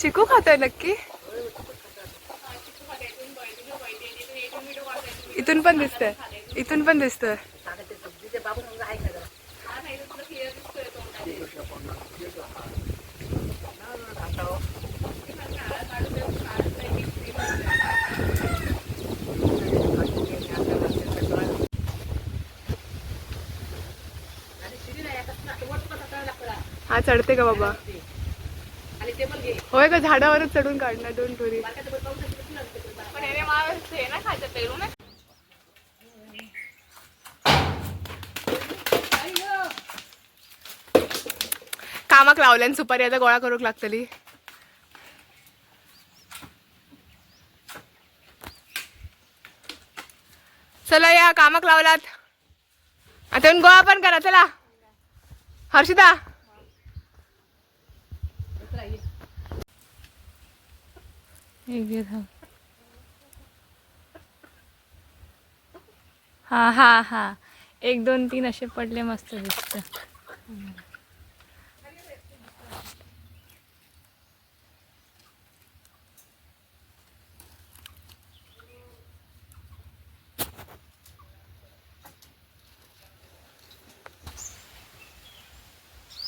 चिकू खातोय नक्की? इथून पण दिसतंय. इथून पण दिसतंय. हा चढते का बाबा? होय का झाडावरच चढून काढणार दोन टोरी पण हे ना कामाक लावल्यान सुपारी आता गोळा करूक लागतली. चला या कामाक लावलात. आता गोळा पण करा चला. हर्षिता. हा हा हा एक दोन तीन असे पडले मस्त दिसत.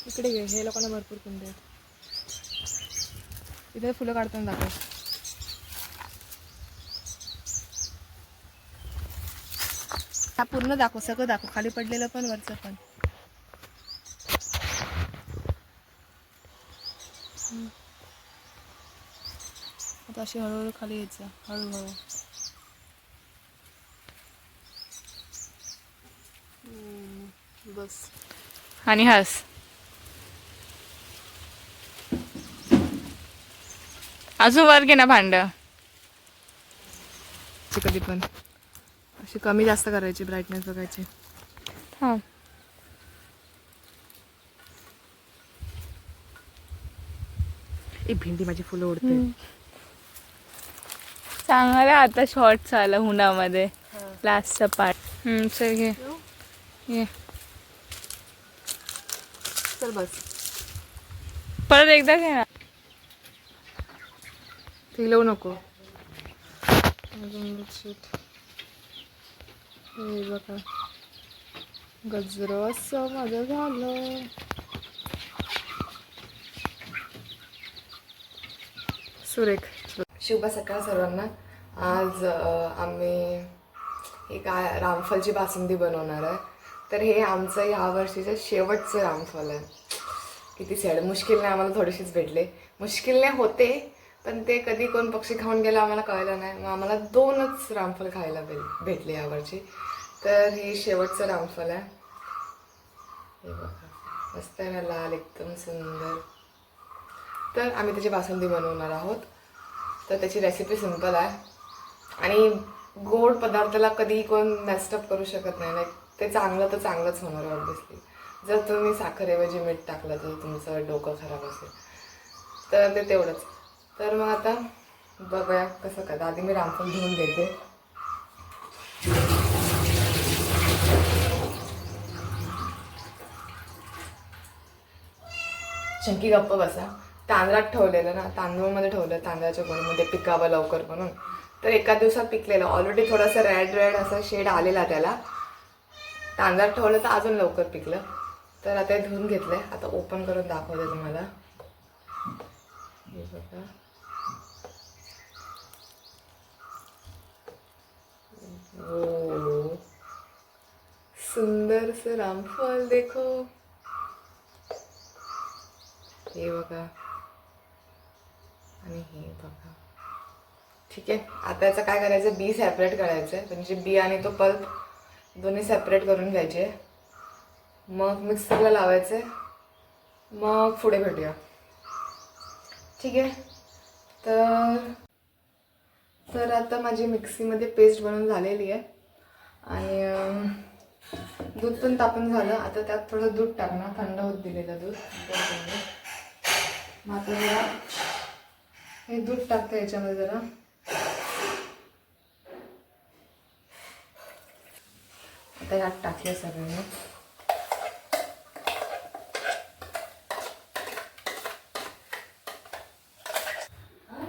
इकडे घे हे लोकांना भरपूर कुंड आहेत. इथे फुलं काढताना दाखव. हा पूर्ण दाखव सगळं दाखव. खाली पडलेलं पण वरचं पण. आता अशी हळूहळू खाली यायचं. हळूहळू. बस. आणि हस. अजून वर घे ना भांड. कधी पण. अशी कमी जास्त करायची ब्राईटनेस बघायची. हा. भेंडी माझी फुलं ओढते चांगला आता शॉर्ट आला उन्हामध्ये. लास्टचा पार्ट चल घे. ये चल बस. परत एकदा घे ना. ती नको. हे बघा. गजर असं माझं झालं. सुरेख. शुभ सकाळ सर्वांना. आज आम्ही एक रामफलची बासुंदी बनवणार आहे. तर हे आमचं ह्या वर्षीचं शेवटचं रामफल आहे. किती सॅड मुश्किलने आम्हाला थोडेसेच भेटले. मुश्किलने होते पण ते कधी कोण पक्षी खाऊन गेला आम्हाला कळलं नाही. मग आम्हाला दोनच रामफल खायला भेट भेटले यावरची तर हे शेवटचं रामफल आहे. हे बघा. मस्त आहे ना लाल एकदम सुंदर. तर आम्ही त्याची बासुंदी बनवणार आहोत. तर त्याची रेसिपी सिंपल आहे. आणि गोड पदार्थाला कधी कोण मॅस्टअप करू शकत नाही. लाईक ते चांगलं तर चांगलंच होणार ऑब्विसली जर तुम्ही साखरेऐवजी मीठ टाकलं तर तुमचं डोकं खराब असेल. तर ते तेवढंच. तर मग आता बघूया कसं करता आधी मी रामफल धुवून देते. शंकी गप्प बसा. तांदळात ठेवलेलं ना तांदूळमध्ये ठेवलं तांदळाच्या गोणीमध्ये पिकावं लवकर म्हणून. तर एका दिवसात पिकलेलं. ऑलरेडी थोडंसं रेड रेड असं शेड आलेला त्याला. तांदळात ठेवलं तर अजून लवकर पिकलं. तर आता हे धुवून आहे आता ओपन करून दाखवते तुम्हाला हे बघा ओ हो. सुंदर से रामफल देखो. हे बघा. आणि हे बघा. ठीक आहे. आता याचं काय करायचं? बी सेपरेट करायचं आहे म्हणजे बी आणि तो पल्प दोन्ही सेपरेट करून घ्यायचे. मग मिक्सरला लावायचे मग पुढे भेटूया. ठीक आहे. तर तर आता माझी मिक्सीमध्ये पेस्ट बनवून झालेली आहे. आणि दूध पण तापून झालं. आता त्यात थोडं दूध टाकणार. थंड होत दिलेलं दूध. मग आता जरा हे दूध टाकतं याच्यामध्ये जरा. आता यात टाकलं सगळ्यांनी.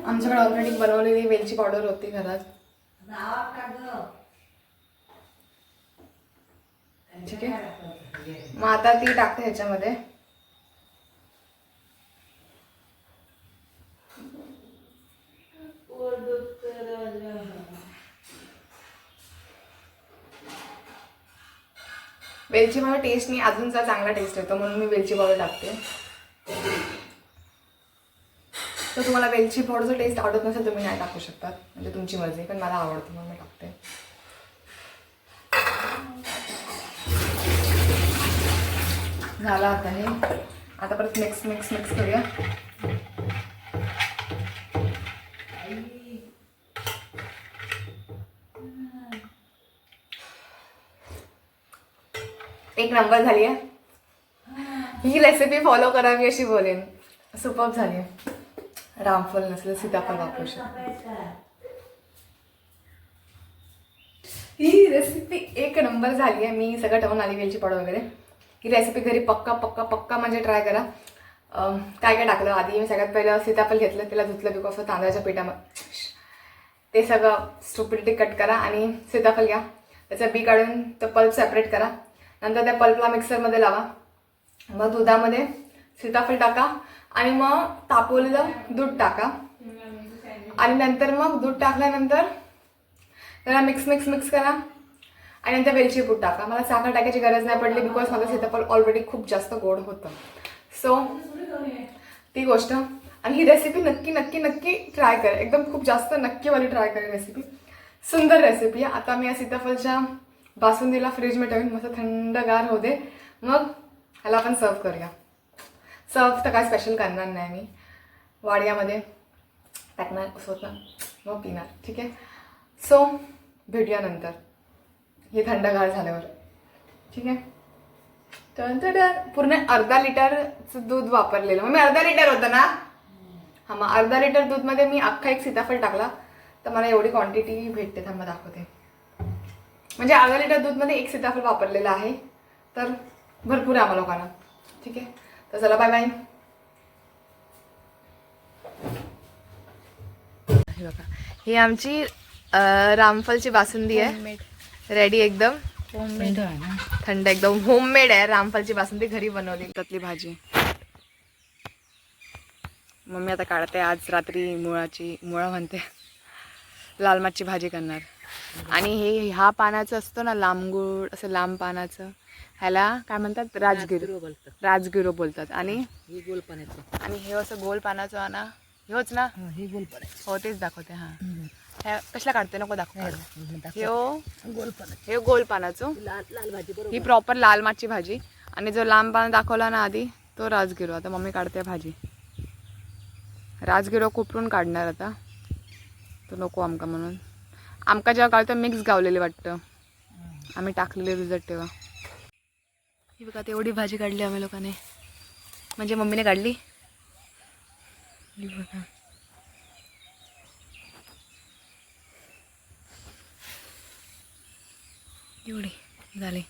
आमच्याकडे ऑलरेडी बनवलेली वेलची पावडर होती घरात. ठीक आहे. मग आता ती टाकते ह्याच्यामध्ये. वेलची पावडर टेस्टनी अजूनचा चांगला टेस्ट येतो म्हणून मी वेलची पावडर टाकते. तर तुम्हाला वेलची पावडरचा टेस्ट आवडत नसेल तुम्ही नाही टाकू शकतात. म्हणजे तुमची मर्जी पण मला आवडतं म्हणून मी टाकते. झाला आता हे. आता परत मिक्स मिक्स मिक्स करूया. एक नंबर झाली आहे ही रेसिपी फॉलो करावी अशी बोलेन. सुपर झाली. आहे रामफल नसलं सीताफळ वापरू शकतो. ही रेसिपी एक नंबर झाली आहे. मी सगळं ठेवून आली वेलची पावडर वगैरे. ही रेसिपी घरी पक्का पक्का पक्का म्हणजे ट्राय करा. काय काय टाकलं? आधी मी सगळ्यात पहिलं सीताफळ घेतलं त्याला धुतलं बिकॉज तांदळाच्या पिठामध्ये. ते सगळं स्टुपिडिटी कट करा आणि सीताफळ घ्या. त्याचं बी काढून तो पल्प सेपरेट करा. नंतर त्या पल्पला मिक्सरमध्ये लावा. मग दुधामध्ये सीताफळ टाका. आणि मग तापवलेलं दूध टाका. आणि नंतर मग दूध टाकल्यानंतर त्याला मिक्स मिक्स मिक्स करा. आणि नंतर वेलची पूड टाका. मला साखर टाकायची गरज नाही पडली बिकॉज माझं सीताफळ ऑलरेडी खूप जास्त गोड होतं. सो ती गोष्ट. आणि ही रेसिपी नक्की नक्की नक्की ट्राय करा. एकदम खूप जास्त नक्कीवाली ट्राय करा रेसिपी सुंदर रेसिपी आहे आता मी या सीताफळच्या बासुंदीला फ्रीजमध्ये ठेवून मस्त थंडगार होते दे. मग ह्याला आपण सर्व करूया. सर्व तर काय स्पेशल करणार नाही मी. वाड्यामध्ये टाकणार उसवणार मग पिणार. ठीक आहे? सो भेटूया नंतर. हे थंडगार झाल्यावर. ठीक आहे? तर पूर्ण अर्धा लिटरचं दूध वापरलेलं. मग मी अर्धा लिटर होतं ना? हा मग अर्धा लिटर दूधमध्ये मी अख्खा एक सीताफळ टाकला. तर मला एवढी क्वांटिटी भेटते थांबा दाखवते. म्हणजे अर्धा लिटर दूधमध्ये एक सीताफळ वापरलेलं आहे. तर भरपूर आहे आम्हाला लोकांना. ठीक आहे? तर चला बाय बाय हे बघा. ही आमची रामफलची बासुंदी आहे. रेडी एकदम. थंड एकदम. होममेड आहे. रामफलची बासुंदी घरी बनवली. त्यातली भाजी. मम्मी आता काढते आज रात्री मुळाची मुळा म्हणते. लाल माठची भाजी करणार. आणि हे ह्या पानाचं असतं ना लांबगुळ असं लांब पानाचं. ह्याला काय म्हणतात? राजगिर. राजगिरो बोलतात. आणि? ही गोल पाण्याचं. आणि हे असं गोल पानाचं ना? हेच ना? ही गोल पाण्याचं. हो तेच दाखवते हा. ह्या कसला काढते नको दाखव. हे गोल पाण्याचं हे गोल पानाचं. लाल भाजी ही प्रॉपर लाल माठची भाजी. आणि जो लांब पान दाखवला ना आधी तो राजगिरो. आता मम्मी काढते भाजी. राजगिरो कुपरून काढणार आता. तो नको आमका म्हणून. आमका जेव्हा काढतो मिक्स गावलेली वाटतं. आम्ही टाकलेले रिझल्ट तेव्हा ही बघा तेवढी भाजी काढली आम्ही लोकांनी. म्हणजे मम्मीने काढली? बघा एवढी. झाली.